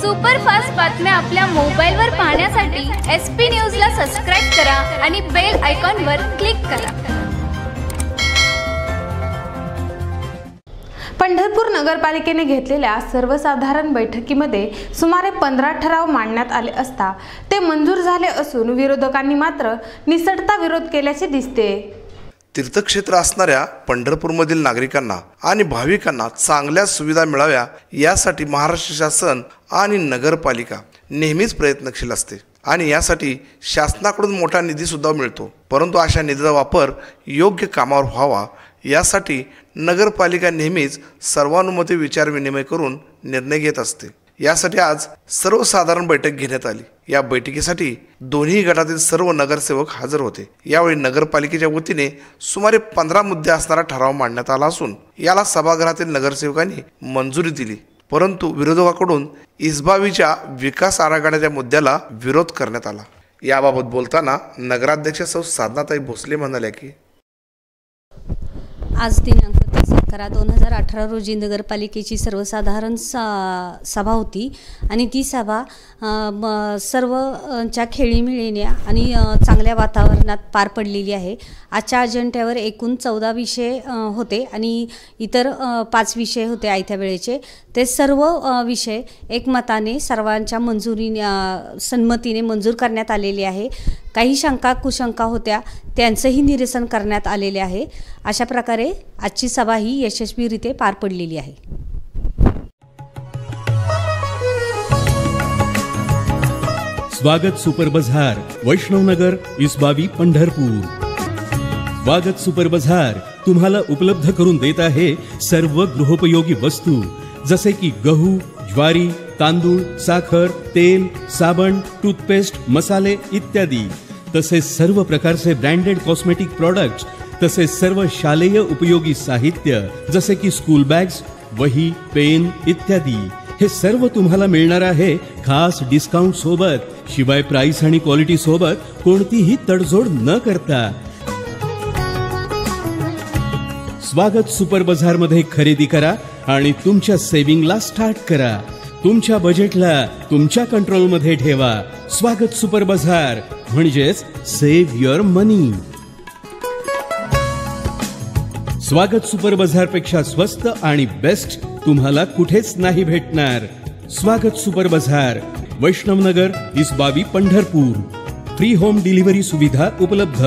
Superfast बातम्या आपल्या मोबाईलवर पाहण्यासाठी एस पी न्यूजला सबस्क्राईब करा आणि बेल आयकॉनवर क्लिक करा. पंढरपूर नगरपालिकेने घेतलेल्या सर्वसाधारण बैठकीमध्ये सुमारे पंधरा ठराव मांडण्यात आले असता ते मंजूर झाले असून विरोधकांनी मात्र निसटता विरोध केल्याचे दिसते तीर्थक्षेत्र असणाऱ्या पंढरपूरमधील नागरिकांना आणि भाविकांना चांगल्या सुविधा मिळाव्या यासाठी महाराष्ट्र शासन आणि नगरपालिका नेहमीच प्रयत्नशील असते. आणि यासाठी शासनाकडून मोठा निधीसुद्धा मिळतो. परंतु अशा निधीचा वापर योग्य कामावर व्हावा यासाठी नगरपालिका नेहमीच सर्वानुमते विचारविनिमय करून निर्णय घेत असते. यासाठी आज सर्वसाधारण बैठक घेण्यात आली. या बैठकीसाठी दोन्ही गटातील सर्व नगरसेवक हजर होते. यावेळी नगरपालिकेच्या वतीने सुमारे पंधरा मुद्दे असणारा ठराव मांडण्यात आला असून याला सभागृहातील नगरसेवकांनी मंजुरी दिली. परंतु विरोधकाकडून इस्बावीच्या विकास आराखड्याच्या मुद्द्याला विरोध करण्यात आला. याबाबत बोलताना नगराध्यक्ष सौ साधनाताई भोसले म्हणाल्या की आज दिनांक तीस अकरा दोन हजार अठरा रोजी नगरपालिकेची सर्वसाधारण सा सभा होती. आणि ती सभा सर्वच्या खेळीमिळीने आणि चांगल्या वातावरणात पार पडलेली आहे. आजच्या अजेंड्यावर एकूण चौदा विषय होते आणि इतर पाच विषय होते आयत्या वेळेचे. ते सर्व विषय एकमताने सर्वांच्या मंजुरीने संमतीने मंजूर करण्यात आलेले आहे. काही शंका कुशंका होत्या त्यांचंही निरसन करण्यात आलेले आहे. अशा प्रकारे आजची सभा ही ही यशस्वीरित्या पार पडलेली आहे. Swagat super bazaar Vaishnavnagar Isbavi Pandharpur. Swagat super bazaar तुम्हाला उपलब्ध करून देत आहे सर्व गृहोपयोगी वस्तू जसे की गहू ज्वारी तांदूळ साखर तेल साबण टूथपेस्ट मसाले इत्यादी. तसेच सर्व प्रकारचे ब्रँडेड कॉस्मेटिक प्रॉडक्ट्स तसेच सर्व शालेय उपयोगी साहित्य जसे की स्कूल बॅग्स वही पेन इत्यादी हे सर्व तुम्हाला मिळणार आहे खास डिस्काउंट सोबत. शिवाय प्राइस आणि क्वालिटी सोबत कोणतीही तडजोड न करता. स्वागत सुपर बाजारमध्ये खरेदी करा आणि तुमच्या सेव्हिंगला स्टार्ट करा. तुमच्या बजेटला तुमच्या कंट्रोलमध्ये ठेवा. स्वागत सुपर बाजार म्हणजेच सेव्ह युअर मनी स्वागत सुपर बाजारपेक्षा स्वस्त आणि बेस्ट तुम्हाला कुठेच नाही भेटणार. स्वागत सुपर बाजार Vaishnavnagar Isbavi Pandharpur. Free home delivery सुविधा उपलब्ध.